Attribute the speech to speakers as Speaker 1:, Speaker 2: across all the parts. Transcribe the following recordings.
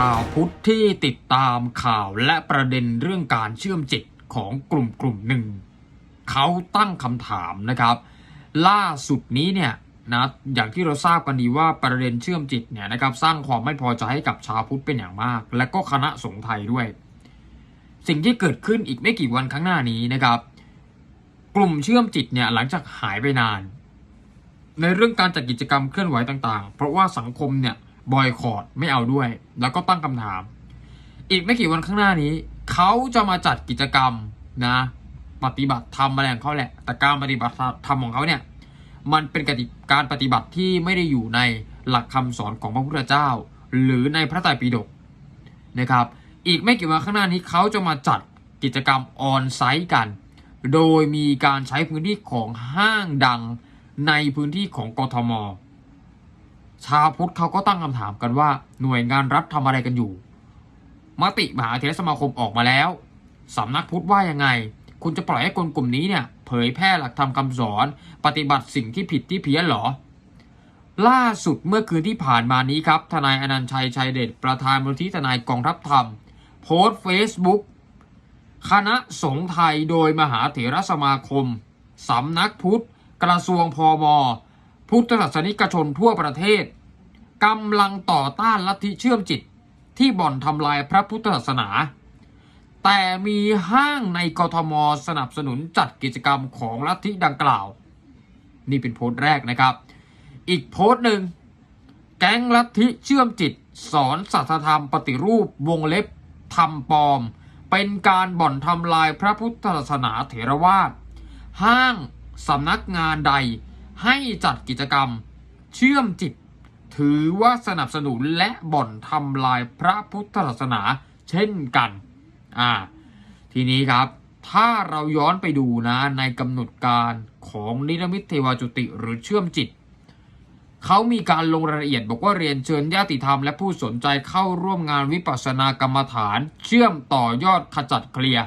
Speaker 1: ชาวพุทธที่ติดตามข่าวและประเด็นเรื่องการเชื่อมจิตของกลุ่มกลุ่มหนึ่ง เขาตั้งคำถามนะครับ ล่าสุดนี้เนี่ยนะอย่างที่เราทราบกันดีว่าประเด็นเชื่อมจิตเนี่ยนะครับสร้างความไม่พอใจให้กับชาวพุทธเป็นอย่างมาก และก็คณะสงฆ์ไทยด้วย สิ่งที่เกิดขึ้นอีกไม่กี่วันข้างหน้านี้นะครับ กลุ่มเชื่อมจิตเนี่ยหลังจากหายไปนาน ในเรื่องการจัดกิจกรรมเคลื่อนไหวต่างๆ เพราะว่าสังคมเนี่ย บอยคอรดไม่เอาด้วย แล้วก็ตั้งคำถาม อีกไม่กี่วันข้างหน้านี้ เขาจะมาจัดกิจกรรมนะ ปฏิบัติธรรมอะไรของเขาแหละ แต่การปฏิบัติธรรมของเขาเนี่ย มันเป็นกติการปฏิบัติที่ไม่ได้อยู่ในหลักคำสอนของพระพุทธเจ้า หรือในพระไตรปิฎกนะครับ อีกไม่กี่วันข้างหน้านี้เขาจะมาจัดกิจกรรมออนไซต์กัน โดยมีการใช้พื้นที่ของห้างดังในพื้นที่ของกทม ชาวพุทธเขาก็ตั้งคำถามกันว่าหน่วยงานรัฐทำอะไรกันอยู่ มติมหาเถรสมาคมออกมาแล้วสำนักพุทธว่ายังไง คุณจะปล่อยให้คนกลุ่มนี้เนี่ย เผยแพร่หลักธรรมคำสอน ปฏิบัติสิ่งที่ผิดที่เพี้ยนหรอ ล่าสุดเมื่อคืนที่ผ่านมานี้ครับ ทนายอนันต์ชัยชัยเดชประธานมูลที่ทนายกองทัพธรรม โพสต์เฟซบุ๊กคณะสงฆ์ไทยโดยมหาเถรสมาคม สำนักพุทธ กระทรวงพม พุทธศาสนิกชนทั่วประเทศกำลังต่อต้านลัทธิเชื่อมจิตที่บ่อนทำลายพระพุทธศาสนา แต่มีห้างในกทมสนับสนุนจัดกิจกรรมของลัทธิดังกล่าว นี่เป็นโพสต์แรกนะครับ อีกโพสต์หนึ่ง แก๊งลัทธิเชื่อมจิต สอนศาสธรรมปฏิรูปวงเล็บทำปลอม เป็นการบ่อนทำลายพระพุทธศาสนาเถรวาทห้างสำนักงานใด ให้จัดกิจกรรมเชื่อมจิต ถือว่าสนับสนุนและบ่อนทำลายพระพุทธศาสนาเช่นกัน อ่า ทีนี้ครับ ถ้าเราย้อนไปดูนะในกำหนดการของนิรมิตเทวาจุติหรือเชื่อมจิต เขามีการลงรายละเอียดบอกว่าเรียนเชิญญาติธรรมและผู้สนใจเข้าร่วมงานวิปัสสนากรรมฐาน เชื่อมต่อยอดขจัดเคลียร์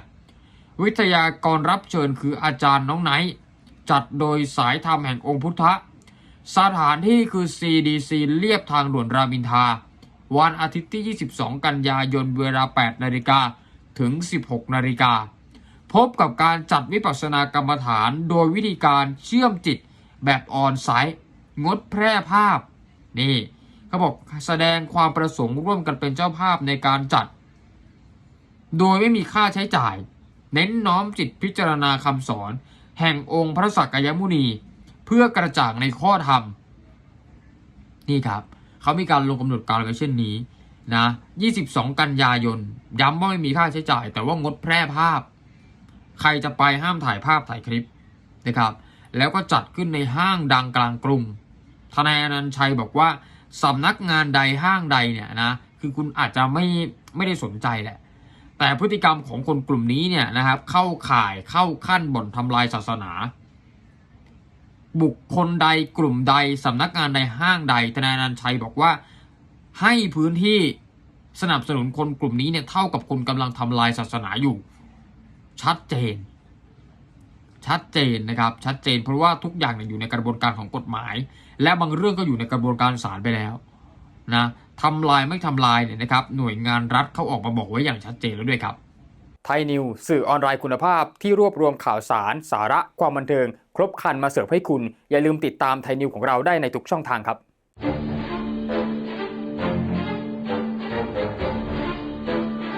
Speaker 1: วิทยากรรับเชิญคืออาจารย์น้องไนท์ จัดโดยสายธรรมแห่งองค์พุทธะ สถานที่คือ CDC เรียบทางด่วนรามอินทา วันอาทิตย์ที่ 22 กันยายนเวลา 8 นาฬิกาถึง 16 นาฬิกา พบกับการจัดวิปัสสนากรรมฐานโดยวิธีการเชื่อมจิตแบบออนไซต์ งดแพร่ภาพ นี่เขาบอกแสดงความประสงค์ร่วมกันเป็นเจ้าภาพในการจัด โดยไม่มีค่าใช้จ่าย เน้นน้อมจิตพิจารณาคำสอน แห่งองค์พระสักยมุนี เพื่อกระจ่างในข้อธรรม นี่ครับ เขามีการลงกำหนดการไว้เช่นนี้นะ 22 กันยายน ย้ำว่าไม่มีค่าใช้จ่าย แต่ว่างดแพร่ภาพ ใครจะไปห้ามถ่ายภาพถ่ายคลิปนะครับ แล้วก็จัดขึ้นในห้างดังกลางกรุง ทนายอนันชัยบอกว่าสำนักงานใดห้างใดเนี่ยนะ คือคุณอาจจะไม่ไม่ได้สนใจแหละ แต่พฤติกรรมของคนกลุ่มนี้เนี่ยนะครับเข้าข่ายเข้าขั้นบ่อนทำลายศาสนา บุคคลใดกลุ่มใดสำนักงานใดห้างใดทนายนันชัยบอกว่าให้พื้นที่สนับสนุนคนกลุ่มนี้เนี่ยเท่ากับคนกำลังทำลายศาสนาอยู่ ชัดเจน ชัดเจนนะครับ ชัดเจนเพราะว่าทุกอย่างเนี่ยอยู่ในกระบวนการของกฎหมาย และบางเรื่องก็อยู่ในกระบวนการศาลไปแล้วนะ ทำลายไม่ทำลายเนี่ยนะครับหน่วยงานรัฐเขาออกมาบอกไว้อย่างชัดเจนแล้วด้วยครับ
Speaker 2: ไทยนิวสื่อออนไลน์คุณภาพที่รวบรวมข่าวสาร สาระความบันเทิง ครบครันมาเสิร์ฟให้คุณ อย่าลืมติดตามไทยนิวของเราได้ในทุกช่องทางครับ